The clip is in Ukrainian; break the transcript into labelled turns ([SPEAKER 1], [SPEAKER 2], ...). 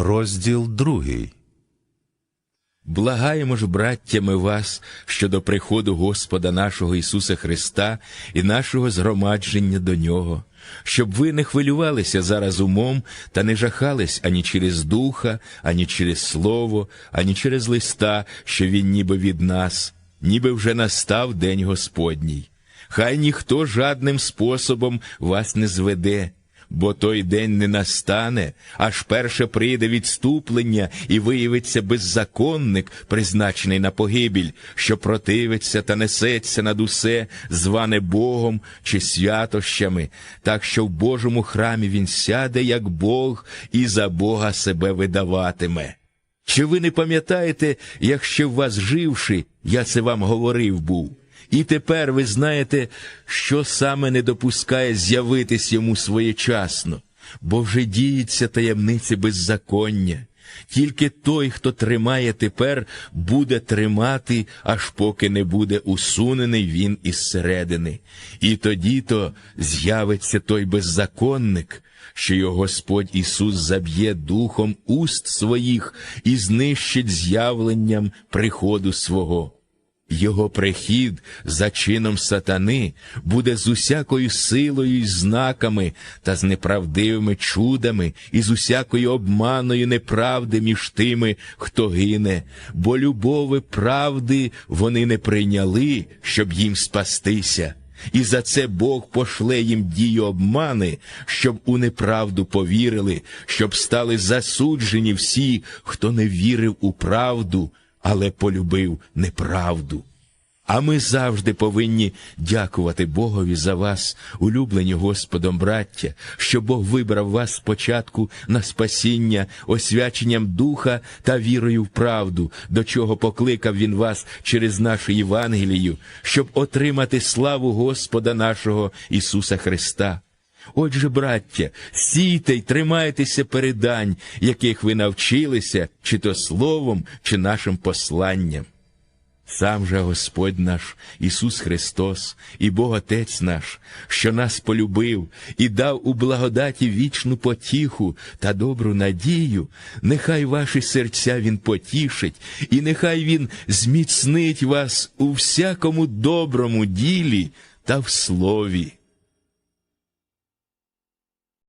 [SPEAKER 1] Розділ другий.
[SPEAKER 2] Благаємо ж, браттями, вас щодо приходу Господа нашого Ісуса Христа і нашого згромадження до Нього, щоб ви не хвилювалися зараз умом та не жахались ані через духа, ані через слово, ані через листа, що він ніби від нас, ніби вже настав день Господній. Хай ніхто жадним способом вас не зведе. Бо той день не настане, аж перше прийде відступлення і виявиться беззаконник, призначений на погибіль, що противиться та несеться над усе, зване Богом чи святощами, так що в Божому храмі він сяде, як Бог, і за Бога себе видаватиме. Чи ви не пам'ятаєте, як ще в вас живши, я це вам говорив був? І тепер ви знаєте, що саме не допускає з'явитись йому своєчасно, бо вже діється таємниці беззаконня. Тільки той, хто тримає тепер, буде тримати, аж поки не буде усунений він із середини. І тоді то з'явиться той беззаконник, що його Господь Ісус заб'є духом уст своїх і знищить з'явленням приходу свого. Його прихід за чином сатани буде з усякою силою й знаками та з неправдивими чудами, і з усякою обманою неправди між тими, хто гине, бо любови правди вони не прийняли, щоб їм спастися. І за це Бог пошле їм дію обмани, щоб у неправду повірили, щоб стали засуджені всі, хто не вірив у правду, але полюбив неправду. А ми завжди повинні дякувати Богові за вас, улюблені Господом, браття, що Бог вибрав вас спочатку на спасіння, освяченням духа та вірою в правду, до чого покликав Він вас через нашу Євангелію, щоб отримати славу Господа нашого Ісуса Христа. Отже, браття, сійте й тримайтеся передань, яких ви навчилися, чи то словом, чи нашим посланням. Сам же Господь наш Ісус Христос і Бог Отець наш, що нас полюбив і дав у благодаті вічну потіху та добру надію, нехай ваші серця Він потішить, і нехай Він зміцнить вас у всякому доброму ділі та в слові.